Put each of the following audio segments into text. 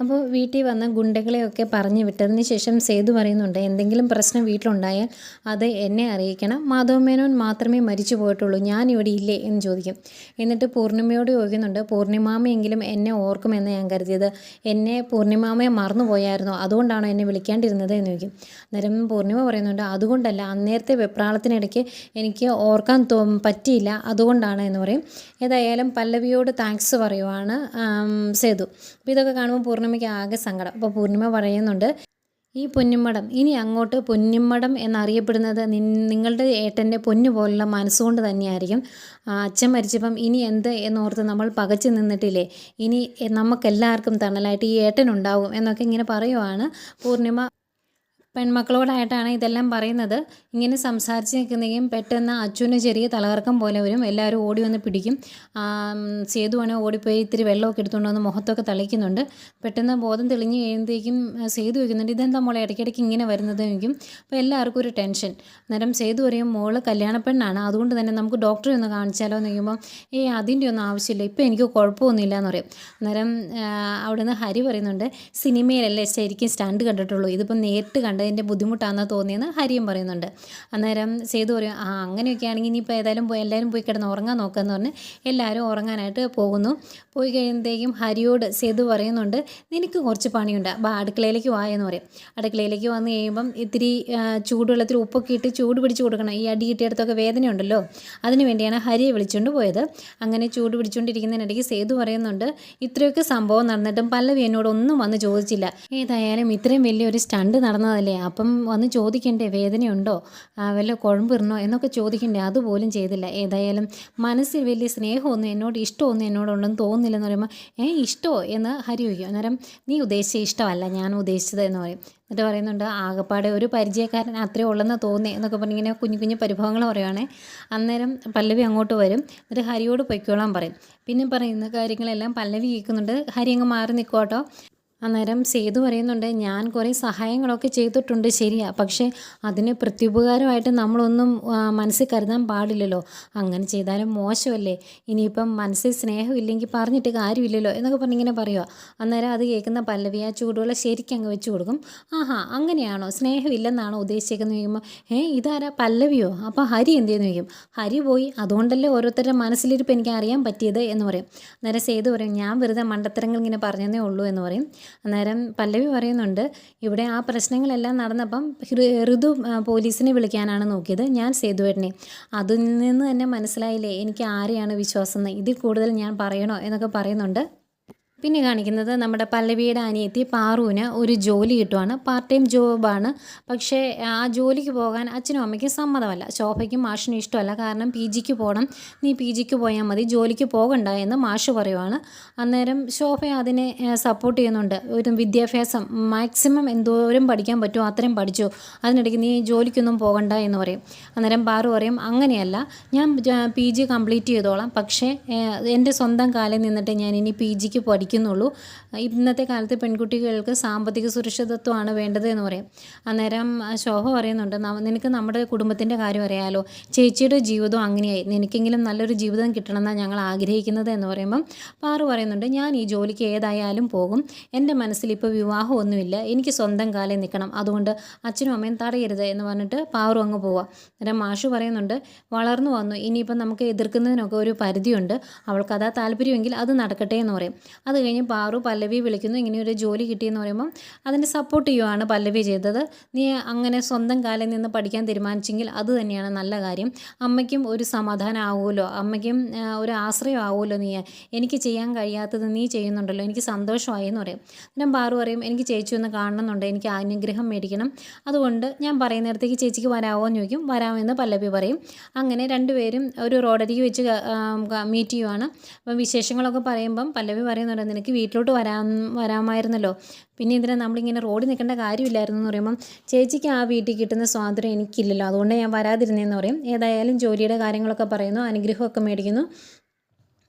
അപ്പോൾ വീട്ടിൽ വന്ന ഗുണ്ടകളെയൊക്കെ പറഞ്ഞു വിട്ടതിന് ശേഷം സേതു പറയുന്നുണ്ട് എന്തെങ്കിലും പ്രശ്നം വീട്ടിലുണ്ടായാൽ അത് എന്നെ അറിയിക്കണം. മാധവ മേനോൻ മാത്രമേ മരിച്ചു പോയിട്ടുള്ളൂ. ഞാൻ ഇവിടെ ഇല്ലേ? എന്ന് ചോദിക്കും. എന്നിട്ട് പൂർണിമയോട് ചോദിക്കുന്നുണ്ട് പൂർണിമാമയെങ്കിലും എന്നെ ഓർക്കുമെന്ന് ഞാൻ കരുതിയത്. എന്നെ പൂർണിമാമയെ മറന്നുപോയായിരുന്നു അതുകൊണ്ടാണോ എന്നെ വിളിക്കാണ്ടിരുന്നത്? എന്ന് ചോദിക്കും. അന്നേരം പൂർണിമ പറയുന്നുണ്ട് അതുകൊണ്ടല്ല. അന്നേരത്തെ വെപ്രാളത്തിനിടയ്ക്ക് എനിക്ക് ഓർക്കാൻ പറ്റിയില്ല. അതുകൊണ്ടാണ് എന്ന് പറയും. ഏതായാലും പല്ലവിയോട് താങ്ക്സ് പറയുവാണ് സേതു. അപ്പോൾ ഇതൊക്കെ കാണുമ്പോൾ പൂർണിമയ്ക്ക് ആകെ സങ്കടം. അപ്പോൾ പൂർണിമ പറയുന്നുണ്ട് ഈ പൊന്നിമ്മടം ഇനി അങ്ങോട്ട് പൊന്നിമ്മടം എന്നറിയപ്പെടുന്നത് നിങ്ങളുടെ ഏട്ടന്റെ പൊന്നു പോലുള്ള മനസ്സുകൊണ്ട് തന്നെയായിരിക്കും. അച്ഛൻ മരിച്ചപ്പം ഇനി എന്ത് എന്നോർത്ത് നമ്മൾ പകച്ചു നിന്നിട്ടില്ലേ? ഇനി നമുക്കെല്ലാവർക്കും തണലായിട്ട് ഈ ഏട്ടനുണ്ടാവും എന്നൊക്കെ ഇങ്ങനെ പറയുവാണ് പൂർണിമ. പെൺമക്കളോടായിട്ടാണ് ഇതെല്ലാം പറയുന്നത്. ഇങ്ങനെ സംസാരിച്ച് നിൽക്കുന്നതെങ്കിലും പെട്ടെന്ന് അച്ഛന് ചെറിയ തലകറക്കം പോലെ വരും. എല്ലാവരും ഓടി വന്ന് പിടിക്കും. സേതുവാണ് ഓടിപ്പോയി ഇത്തിരി വെള്ളമൊക്കെ എടുത്തുകൊണ്ട് വന്ന് മുഖത്തൊക്കെ തളിക്കുന്നുണ്ട്. പെട്ടെന്ന് ബോധം തെളിഞ്ഞ് കഴിയുമ്പോഴത്തേക്കും സേതു വയ്ക്കുന്നുണ്ട് ഇതെന്താ മോളെ ഇടയ്ക്കിടയ്ക്ക് ഇങ്ങനെ വരുന്നത്? ചോദിക്കും. അപ്പോൾ എല്ലാവർക്കും ഒരു ടെൻഷൻ. അന്നേരം സേതു പറയും മോൾ കല്യാണപ്പെണ്ണാണ് അതുകൊണ്ട് തന്നെ നമുക്ക് ഡോക്ടറെ ഒന്ന് കാണിച്ചാലോ? എന്ന് ചോദിക്കുമ്പോൾ ഏയ് അതിന്റെ ഒന്നും ആവശ്യമില്ല. ഇപ്പോൾ എനിക്ക് കുഴപ്പമൊന്നുമില്ല എന്ന് പറയും. അന്നേരം അവിടുന്ന് ഹരി പറയുന്നുണ്ട് സിനിമയിലല്ലേ ശരിക്കും സ്റ്റണ്ട് കണ്ടിട്ടുള്ളൂ. ഇതിപ്പോൾ നേരിട്ട് കണ്ടതിന്റെ ബുദ്ധിമുട്ടാണെന്ന് തോന്നിയെന്ന് ഹരിയും പറയുന്നുണ്ട്. അന്നേരം സേതു പറയും ആ അങ്ങനെയൊക്കെ ആണെങ്കിൽ ഇനിയിപ്പോൾ ഏതായാലും പോയി എല്ലാവരും പോയി കിടന്ന് ഉറങ്ങാൻ നോക്കാമെന്ന് പറഞ്ഞ് എല്ലാവരും ഉറങ്ങാനായിട്ട് പോകുന്നു. പോയി കഴിയുമ്പോഴത്തേക്കും ഹരിയോട് സേതു പറയുന്നുണ്ട് നിനക്ക് കുറച്ച് പണിയുണ്ട് ബാ അടുക്കളയിലേക്ക് വാ എന്ന് പറയും. അടുക്കളയിലേക്ക് വന്ന് കഴിയുമ്പം ഇത്തിരി ചൂടുവെള്ളത്തിൽ ഉപ്പൊക്കെ ഇട്ട് ചൂട് പിടിച്ച് കൊടുക്കണം. ഈ അടി കിട്ടിയിടത്തൊക്കെ വേദനയുണ്ടല്ലോ. അതിന് വേണ്ടിയാണ് ഹരിയെ വിളിച്ചുകൊണ്ട് പോയത്. അങ്ങനെ ചൂട് പിടിച്ചുകൊണ്ടിരിക്കുന്നതിനിടയ്ക്ക് സേതു പറയുന്നുണ്ട് ഇത്രയൊക്കെ സംഭവം നടന്നിട്ടും പല്ലവി എന്നോട് ഒന്നും വന്ന് ചോദിച്ചില്ല. ഏതായാലും ഇത്രയും വലിയൊരു സ്റ്റണ്ട് നടന്നതല്ലേ? അപ്പം വന്ന് ചോദിക്കണ്ടേ വേദനയുണ്ടോ? വല്ല കുഴമ്പിറണോ എന്നൊക്കെ ചോദിക്കണ്ടേ അതുപോലും ചെയ്തില്ല. ഏതായാലും മനസ്സിൽ വലിയ സ്നേഹമൊന്നും എന്നോട് ഇഷ്ടമൊന്നും എന്നോടുണ്ടെന്ന് തോന്നുന്നില്ലെന്ന് പറയുമ്പോൾ ഏ ഇഷ്ടമോ എന്ന് ഹരി ചോദിക്കും. അന്നേരം നീ ഉദ്ദേശിച്ച ഇഷ്ടമല്ല ഞാൻ ഉദ്ദേശിച്ചത് എന്ന് പറയും. എന്നിട്ട് പറയുന്നുണ്ട് ആകപ്പാടെ ഒരു പരിചയക്കാരൻ അത്രേ ഉള്ളെന്ന് തോന്നി എന്നൊക്കെ പറഞ്ഞ് ഇങ്ങനെ കുഞ്ഞു കുഞ്ഞു പരിഭവങ്ങൾ പറയുവാണേ. അന്നേരം പല്ലവി അങ്ങോട്ട് വരും. എന്നിട്ട് ഹരിയോട് പൊയ്ക്കോളാൻ പറയും. പിന്നെ പറയുന്ന കാര്യങ്ങളെല്ലാം പല്ലവി കേൾക്കുന്നുണ്ട്. ഹരി അങ്ങ് മാറി നിൽക്കോട്ടോ അന്നേരം സേതു പറയുന്നുണ്ട് ഞാൻ കുറേ സഹായങ്ങളൊക്കെ ചെയ്തിട്ടുണ്ട് ശരിയാ. പക്ഷേ അതിന് പ്രത്യുപകാരമായിട്ട് നമ്മളൊന്നും മനസ്സിൽ കരുതാൻ പാടില്ലല്ലോ. അങ്ങനെ ചെയ്താലും മോശമല്ലേ? ഇനിയിപ്പം മനസ്സിൽ സ്നേഹമില്ലെങ്കിൽ പറഞ്ഞിട്ട് കാര്യമില്ലല്ലോ എന്നൊക്കെ പറഞ്ഞിങ്ങനെ പറയുക അന്നേരം അത് കേൾക്കുന്ന പല്ലവി ആ ചൂടുവെള്ളം ശരിക്കും അങ്ങ് വെച്ച് കൊടുക്കും. ആഹാ അങ്ങനെയാണോ? സ്നേഹമില്ലെന്നാണോ ഉദ്ദേശിക്കുന്നത് ചോദിക്കുമ്പോൾ ഏ ഇതാരാ? പല്ലവിയോ? അപ്പോൾ ഹരി എന്ത് ചെയ്യുന്നു ചോദിക്കും? ഹരി പോയി. അതുകൊണ്ടല്ലേ ഓരോരുത്തരുടെ മനസ്സിലിരിപ്പ് എനിക്ക് അറിയാൻ പറ്റിയത്? എന്ന് പറയും. അന്നേരം സേതു പറയും ഞാൻ വെറുതെ മണ്ടത്തരങ്ങൾ ഇങ്ങനെ പറഞ്ഞതേ ഉള്ളൂ എന്ന് പറയും. അന്നേരം പല്ലവി പറയുന്നുണ്ട് ഇവിടെ ആ പ്രശ്നങ്ങളെല്ലാം നടന്നപ്പം ഋതു പോലീസിനെ വിളിക്കാനാണ് നോക്കിയത്. ഞാൻ സേതുവേട്ടനെ. അതിൽ നിന്ന് തന്നെ മനസ്സിലായില്ലേ എനിക്ക് ആരെയാണ് വിശ്വാസം ഇതിൽ കൂടുതൽ ഞാൻ പറയണോ? എന്നൊക്കെ പറയുന്നുണ്ട്. പിന്നെ കാണിക്കുന്നത് നമ്മുടെ പല്ലവിയുടെ അനിയത്തി പാറുവിന് ഒരു ജോലി കിട്ടുവാണ്. പാർട്ട് ടൈം ജോബാണ് പക്ഷേ ആ ജോലിക്ക് പോകാൻ അച്ഛനും അമ്മയ്ക്കും സമ്മതമല്ല. ശോഭയ്ക്കും മാഷിനും ഇഷ്ടമല്ല. കാരണം പി ജിക്ക് പോകണം നീ പി ജിക്ക് പോയാൽ മതി. ജോലിക്ക് പോകണ്ട എന്ന് മാഷ് പറയുവാണ്. അന്നേരം ശോഭ അതിനെ സപ്പോർട്ട് ചെയ്യുന്നുണ്ട്. ഒരു വിദ്യാഭ്യാസം മാക്സിമം എന്തോരം പഠിക്കാൻ പറ്റുമോ അത്രയും പഠിച്ചു. അതിനിടയ്ക്ക് നീ ജോലിക്കൊന്നും പോകണ്ട എന്ന് പറയും. അന്നേരം പാറു പറയും അങ്ങനെയല്ല. ഞാൻ പി ജി കംപ്ലീറ്റ് ചെയ്തോളാം. പക്ഷേ എന്റെ സ്വന്തം കാലിൽ നിന്നിട്ട് ഞാൻ ഇനി പി ജിക്ക് പഠിക്കുന്നുള്ളൂ ഇന്നത്തെ കാലത്ത് പെൺകുട്ടികൾക്ക് സാമ്പത്തിക സുരക്ഷിതത്വമാണ് വേണ്ടത് എന്ന് പറയും. അന്നേരം ശോഭ പറയുന്നുണ്ട് "ന- നിനക്ക് നമ്മുടെ കുടുംബത്തിന്റെ കാര്യം അറിയാലോ. ചേച്ചിയുടെ ജീവിതം അങ്ങനെയായി. നിനക്കെങ്കിലും നല്ലൊരു ജീവിതം കിട്ടണമെന്നാണ് ഞങ്ങൾ ആഗ്രഹിക്കുന്നത് എന്ന് പറയുമ്പം പാറു പറയുന്നുണ്ട് ഞാൻ ഈ ജോലിക്ക് ഏതായാലും പോകും. എന്റെ മനസ്സിൽ ഇപ്പോൾ വിവാഹമൊന്നുമില്ല. എനിക്ക് സ്വന്തം കാലം നിൽക്കണം. അതുകൊണ്ട് അച്ഛനും അമ്മയും തടയരുത് എന്ന് പറഞ്ഞിട്ട് പാറു അങ്ങ് പോവാം. അന്നേരം മാഷു പറയുന്നുണ്ട് വളർന്നു വന്നു. ഇനിയിപ്പം നമുക്ക് എതിർക്കുന്നതിനൊക്കെ ഒരു പരിധിയുണ്ട്. അവൾക്ക് അതാ താല്പര്യമെങ്കിൽ അത് നടക്കട്ടെ എന്ന് പറയും. അത് കഴിഞ്ഞ് പാറു പല്ലവി വിളിക്കുന്നു. ഇങ്ങനെ ഒരു ജോലി കിട്ടിയെന്ന് പറയുമ്പം അതിനെ സപ്പോർട്ട് ചെയ്യുവാണ് പല്ലവി ചെയ്തത്. നീ അങ്ങനെ സ്വന്തം കാലിൽ നിന്ന് പഠിക്കാൻ തീരുമാനിച്ചെങ്കിൽ അത് തന്നെയാണ് നല്ല കാര്യം. അമ്മയ്ക്കും ഒരു സമാധാനം ആവുമല്ലോ. അമ്മയ്ക്കും ഒരു ആശ്രയം ആവുമല്ലോ നീ. എനിക്ക് ചെയ്യാൻ കഴിയാത്തത് നീ ചെയ്യുന്നുണ്ടല്ലോ. എനിക്ക് സന്തോഷമായി എന്ന് പറയും. ഞാൻ പാറു പറയും എനിക്ക് ചേച്ചി ഒന്ന് കാണണമെന്നുണ്ട്. എനിക്ക് അനുഗ്രഹം മേടിക്കണം. അതുകൊണ്ട് ഞാൻ പറയുന്ന നേരത്തേക്ക് ചേച്ചിക്ക് വരാമോ എന്ന് ചോദിക്കും. വരാമെന്ന് പല്ലവി പറയും. അങ്ങനെ രണ്ടുപേരും ഒരു റോഡരികി വെച്ച് മീറ്റ് ചെയ്യുവാണ്. അപ്പം വിശേഷങ്ങളൊക്കെ പറയുമ്പം പല്ലവി പറയുന്നുണ്ട് നിനക്ക് വീട്ടിലോട്ട് വരാം വരാമായിരുന്നല്ലോ. പിന്നെ ഇതിനെ നമ്മളിങ്ങനെ റോഡിൽ നിൽക്കേണ്ട കാര്യമില്ലായിരുന്നു എന്ന് പറയുമ്പം ചേച്ചിക്ക് ആ വീട്ടിൽ കിട്ടുന്ന സ്വാതന്ത്ര്യം എനിക്കില്ലല്ലോ. അതുകൊണ്ട് ഞാൻ വരാതിരുന്നതെന്ന് പറയും. ഏതായാലും ജോലിയുടെ കാര്യങ്ങളൊക്കെ പറയുന്നു അനുഗ്രഹമൊക്കെ മേടിക്കുന്നു.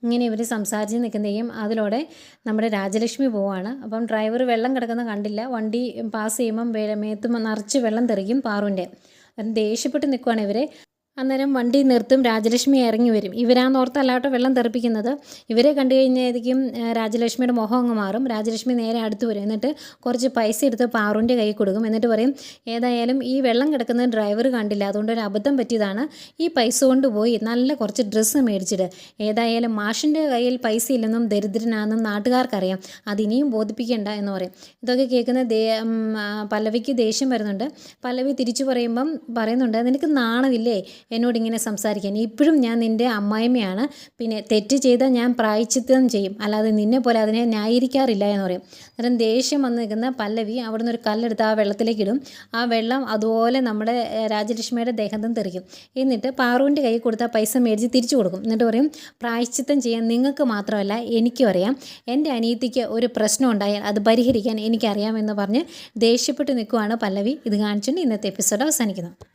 ഇങ്ങനെ ഇവർ സംസാരിച്ച് നിൽക്കുന്നതെയും അതിലൂടെ നമ്മുടെ രാജലക്ഷ്മി പോവാണ്. അപ്പം ഡ്രൈവർ വെള്ളം കിടക്കുന്ന കണ്ടില്ല. വണ്ടി പാസ് ചെയ്യുമ്പം മേത്ത് നിറച്ച് വെള്ളം തെറിക്കും പാറുവിന്റെ. ദേഷ്യപ്പെട്ട് നിൽക്കുവാണ് ഇവർ അന്നേരം വണ്ടി നിർത്തും രാജലക്ഷ്മി ഇറങ്ങി വരും. ഇവരാന്നോർത്ത് അല്ലാട്ടോ വെള്ളം തെറിപ്പിക്കുന്നത്. ഇവരെ കണ്ടു കഴിഞ്ഞായിരിക്കും രാജലക്ഷ്മിയുടെ മുഖം അങ്ങ് മാറും. രാജലക്ഷ്മി നേരെ അടുത്ത് വരും. എന്നിട്ട് കുറച്ച് പൈസ എടുത്ത് പാറുവിന്റെ കൈ കൊടുക്കും. എന്നിട്ട് പറയും ഏതായാലും ഈ വെള്ളം കിടക്കുന്ന ഡ്രൈവർ കണ്ടില്ല. അതുകൊണ്ട് ഒരു അബദ്ധം പറ്റിയതാണ്. ഈ പൈസ കൊണ്ട് പോയി. നല്ല കുറച്ച് ഡ്രസ്സ് മേടിച്ചിട്ട് ഏതായാലും മാഷിന്റെ കയ്യിൽ പൈസ ഇല്ലെന്നും ദരിദ്രനാണെന്നും നാട്ടുകാർക്കറിയാം. അതിനിയും ബോധിപ്പിക്കേണ്ട എന്ന് പറയും. ഇതൊക്കെ കേൾക്കുന്ന ദേ പല്ലവിക്ക് ദേഷ്യം വരുന്നുണ്ട്. പല്ലവി തിരിച്ചു പറയുമ്പം പറയുന്നുണ്ട് നിനക്ക് നാണമില്ലേ? എന്നോട് ഇങ്ങനെ സംസാരിക്കാൻ. ഇപ്പോഴും ഞാൻ നിന്റെ അമ്മായിമ്മയാണ്. പിന്നെ തെറ്റ് ചെയ്താൽ ഞാൻ പ്രായച്ചിത്തം ചെയ്യും. അല്ലാതെ നിന്നെ പോലെ അതിനെ ന്യായീകരിക്കാറില്ല എന്ന് പറയും. അന്നേരം ദേഷ്യം വന്ന് നിൽക്കുന്ന പല്ലവി അവിടുന്ന് ഒരു കല്ലെടുത്ത് ആ വെള്ളത്തിലേക്ക് ഇടും. ആ വെള്ളം അതുപോലെ നമ്മുടെ രാജലക്ഷ്മിയുടെ ദേഹത്തും തെറിക്കും. എന്നിട്ട് പാറുവിന്റെ കൈ കൊടുത്ത പൈസ മേടിച്ച് തിരിച്ചു കൊടുക്കും. എന്നിട്ട് പറയും പ്രായച്ചിത്തം ചെയ്യാൻ നിങ്ങൾക്ക് മാത്രമല്ല എനിക്കും അറിയാം. എന്റെ അനിയത്തിക്ക് ഒരു പ്രശ്നം ഉണ്ടായാൽ അത് പരിഹരിക്കാൻ എനിക്കറിയാമെന്ന് പറഞ്ഞ് ദേഷ്യപ്പെട്ട് നിൽക്കുവാണ് പല്ലവി. ഇത് കാണിച്ചുകൊണ്ട് ഇന്നത്തെ എപ്പിസോഡ് അവസാനിക്കുന്നു.